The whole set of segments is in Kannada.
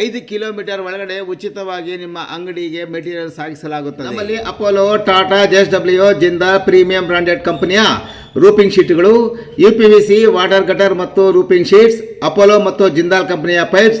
ಐದು ಕಿಲೋಮೀಟರ್ ಒಳಗಡೆ ಉಚಿತವಾಗಿ ನಿಮ್ಮ ಅಂಗಡಿಗೆ ಮೆಟೀರಿಯಲ್ ಸಾಗಿಸಲಾಗುತ್ತದೆ. ನಮ್ಮಲ್ಲಿ Apollo Tata J S W premium branded ಕಂಪನಿಯ roofing ಶೀಟ್ಗಳು U P V C water cutter ಮತ್ತು ರೂಪಿಂಗ್ ಶೀಟ್ಸ್ ಅಪೋಲೋ ಮತ್ತು ಜಿಂದಾಲ್ ಕಂಪನಿಯ pipes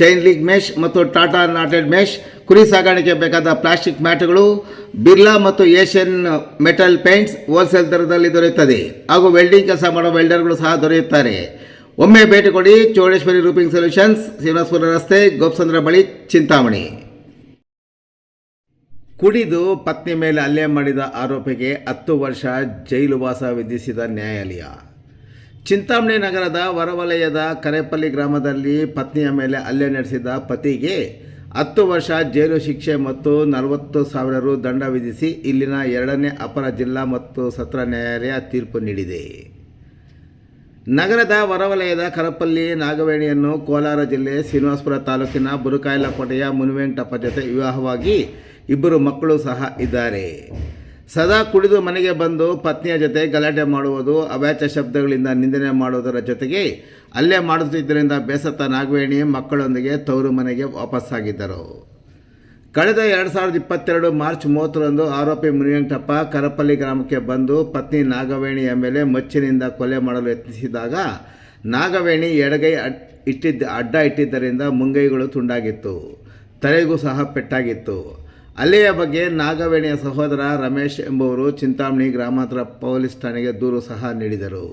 ಚೈನ್ ಲೀಗ್ ಮೆಶ್ ಮತ್ತು ಟಾಟಾ ನಾಟೆಡ್ ಮೆಶ್ ಕುರಿ ಸಾಗಾಣಿಕೆ ಬೇಕಾದ ಪ್ಲಾಸ್ಟಿಕ್ ಮ್ಯಾಟ್ಗಳು ಬಿರ್ಲಾ ಮತ್ತು ಏಷ್ಯನ್ ಮೆಟಲ್ ಪೇಂಟ್ಸ್ ಹೋಲ್ಸೇಲ್ ದರದಲ್ಲಿ ದೊರೆಯುತ್ತದೆ. ಹಾಗೂ ವೆಲ್ಡಿಂಗ್ ಕೆಲಸ ಮಾಡುವ ವೆಲ್ಡರ್ಗಳು ಸಹ ದೊರೆಯುತ್ತಾರೆ. ಒಮ್ಮೆ ಭೇಟಿ ಕೊಡಿ ಚೌಡೇಶ್ವರಿ ರೂಪಿಂಗ್ ಸೊಲ್ಯೂಷನ್ಸ್ ಶ್ರೀನಿವಾಸಪುರ ರಸ್ತೆ, ಗೋಪ್ಸಂದ್ರ ಬಳಿ ಚಿಂತಾಮಣಿ. ಕುಡಿದು ಪತ್ನಿ ಮೇಲೆ ಹಲ್ಲೆ ಮಾಡಿದ ಆರೋಪಿಗೆ ಹತ್ತು ವರ್ಷ ಜೈಲುವಾಸ ವಿಧಿಸಿದ ನ್ಯಾಯಾಲಯ. ಚಿಂತಾಮಣಿ ನಗರದ ಹೊರವಲಯದ ಕರೆಪಲ್ಲಿ ಗ್ರಾಮದಲ್ಲಿ ಪತ್ನಿಯ ಮೇಲೆ ಹಲ್ಲೆ ನಡೆಸಿದ ಪತಿಗೆ ಹತ್ತು ವರ್ಷ ಜೈಲು ಶಿಕ್ಷೆ ಮತ್ತು ನಲವತ್ತು ಸಾವಿರ ರು ದಂಡ ವಿಧಿಸಿ ಇಲ್ಲಿನ ಎರಡನೇ ಅಪರ ಜಿಲ್ಲಾ ಮತ್ತು ಸತ್ರ ನ್ಯಾಯಾಲಯ ತೀರ್ಪು ನೀಡಿದೆ. ನಗರದ ಹೊರವಲಯದ ಕರಪಲ್ಲಿ ನಾಗವೇಣಿಯನ್ನು ಕೋಲಾರ ಜಿಲ್ಲೆ ಶ್ರೀನಿವಾಸಪುರ ತಾಲೂಕಿನ ಬುರುಕಾಯಲಕೋಟೆಯ ಮುನಿವೆಂಕಟಪ್ಪ ಜೊತೆ ವಿವಾಹವಾಗಿ ಇಬ್ಬರು ಮಕ್ಕಳು ಸಹ ಇದ್ದಾರೆ. ಸದಾ ಕುಡಿದು ಮನೆಗೆ ಬಂದು ಪತ್ನಿಯ ಜೊತೆ ಗಲಾಟೆ ಮಾಡುವುದು ಅವ್ಯಾಚ ಶಬ್ದಗಳಿಂದ ನಿಂದನೆ ಮಾಡುವುದರ ಜೊತೆಗೆ ಅಲ್ಲೇ ಮಾಡುತ್ತಿದ್ದರಿಂದ ಬೇಸತ್ತ ನಾಗವೇಣಿ ಮಕ್ಕಳೊಂದಿಗೆ ತವರು ಮನೆಗೆ ವಾಪಸ್ಸಾಗಿದ್ದರು. ಕಳೆದ ಎರಡು ಸಾವಿರದ ಇಪ್ಪತ್ತೆರಡು ಮಾರ್ಚ್ ಮೂವತ್ತರಂದು ಆರೋಪಿ ಮುನಿವೆಂಕಟಪ್ಪ ಕರಪಲ್ಲಿ ಗ್ರಾಮಕ್ಕೆ ಬಂದು ಪತ್ನಿ ನಾಗವೇಣಿಯ ಮೇಲೆ ಮಚ್ಚಿನಿಂದ ಕೊಲೆ ಮಾಡಲು ಯತ್ನಿಸಿದಾಗ ನಾಗವೇಣಿ ಎಡಗೈ ಇಟ್ಟಿದ್ದ ಅಡ್ಡ ಇಟ್ಟಿದ್ದರಿಂದ ಮುಂಗೈಗಳು ತುಂಡಾಗಿತ್ತು. ತಲೆಗೂ ಸಹ ಪೆಟ್ಟಾಗಿತ್ತು. ಅಲ್ಲಿಯ ಬಗ್ಗೆ ನಾಗವೇಣಿಯ ಸಹೋದರ ರಮೇಶ್ ಎಂಬುವರು ಚಿಂತಾಮಣಿ ಗ್ರಾಮಾಂತರ ಪೊಲೀಸ್ ಠಾಣೆಗೆ ದೂರು ಸಹ ನೀಡಿದರು.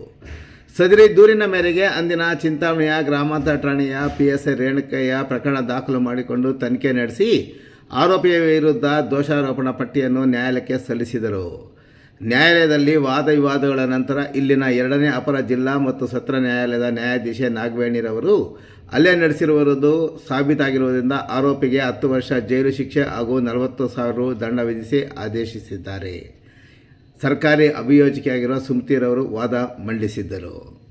ಸದರಿ ದೂರಿನ ಮೇರೆಗೆ ಅಂದಿನ ಚಿಂತಾಮಣಿಯ ಗ್ರಾಮಾಂತರ ಠಾಣೆಯ ಪಿ ಎಸ್ ಐ ರೇಣುಕಯ್ಯ ಪ್ರಕರಣ ದಾಖಲು ಮಾಡಿಕೊಂಡು ತನಿಖೆ ನಡೆಸಿ ಆರೋಪಿಯ ವಿರುದ್ಧ ದೋಷಾರೋಪಣಾ ಪಟ್ಟಿಯನ್ನು ನ್ಯಾಯಾಲಯಕ್ಕೆ ಸಲ್ಲಿಸಿದರು. ನ್ಯಾಯಾಲಯದಲ್ಲಿ ವಾದ ವಿವಾದಗಳ ನಂತರ ಇಲ್ಲಿನ ಎರಡನೇ ಅಪರ ಜಿಲ್ಲಾ ಮತ್ತು ಸತ್ರ ನ್ಯಾಯಾಲಯದ ನ್ಯಾಯಾಧೀಶ ನಾಗವೇಣಿರವರು ಹಲ್ಲೆ ನಡೆಸಿರುವುದು ಸಾಬೀತಾಗಿರುವುದರಿಂದ ಆರೋಪಿಗೆ ಹತ್ತು ವರ್ಷ ಜೈಲು ಶಿಕ್ಷೆ ಹಾಗೂ ನಲವತ್ತು ಸಾವಿರ ರು ದಂಡ ವಿಧಿಸಿ ಆದೇಶಿಸಿದ್ದಾರೆ. ಸರ್ಕಾರಿ ಅಭಿಯೋಜಕಿಯಾಗಿರುವ ಸುಮತಿರವರು ವಾದ ಮಂಡಿಸಿದ್ದರು.